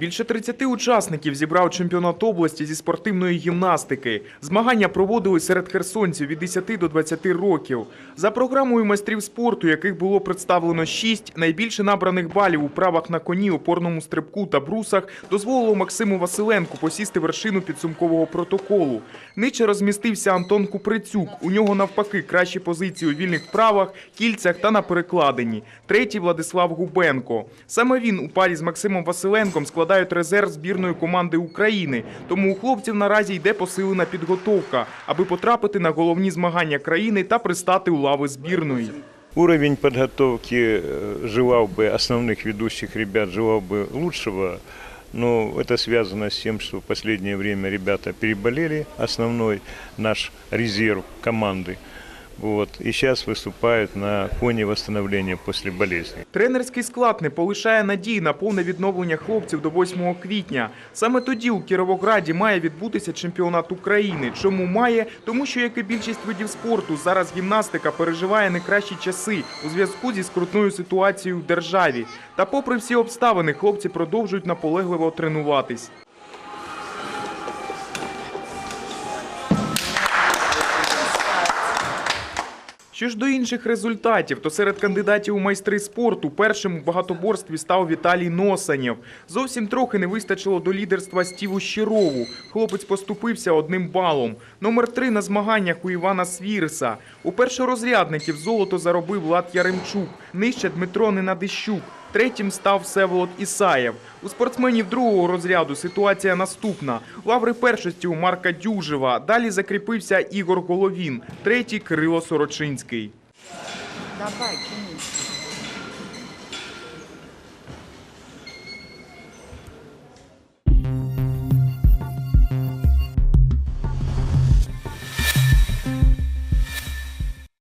Більше 30 учасників зібрав чемпіонат області зі спортивної гімнастики. Змагання проводили серед херсонців від 10 до 20 років. За програмою майстрів спорту, яких було представлено 6, найбільше набраних балів у правах на коні, опорному стрибку та брусах дозволило Максиму Василенку посісти вершину підсумкового протоколу. Нижче розмістився Антон Куприцюк. У нього навпаки кращі позиції у вільних вправах, кільцях та на перекладині. Третій Владислав Губенко. Саме він у парі з Максимом Василенком складають резерв збірної команди України. Тому у хлопців наразі йде посилена підготовка, аби потрапити на головні змагання країни та пристати у лави збірної. Уровень подготовки э, желал бы основных ведущих ребят, желал бы лучшего, но это связано с тем, что в последнее время ребята переболели, основной наш резерв команды. Вот, и сейчас выступают на фоне восстановления после болезни. Тренерський склад не полишає надії на повне відновлення хлопців до 8 квітня. Саме тоді у Кіровограді має відбутися чемпіонат України. Чому має? Тому що, як і більшість видів спорту, зараз гімнастика переживає не кращі часи у зв'язку зі скрутною ситуацією в державі. Та, попри всі обставини, хлопці продовжують наполегливо тренуватись. Що ж до інших результатів, то серед кандидатів у майстри спорту першим у багатоборстві став Віталій Носанєв. Зовсім трохи не вистачило до лідерства Стіву Щирову. Хлопець поступився одним балом. Номер три на змаганнях у Івана Свірса. У першорозрядників золото заробив Влад Яремчук, нижче Дмитро Ненадищук. Третім став Всеволод Ісаєв. У спортсменів другого розряду ситуація наступна. Лаври першості у Марка Дюжева. Далі закріпився Ігор Головін. Третій Кирило Сорочинський. Давай, тяни.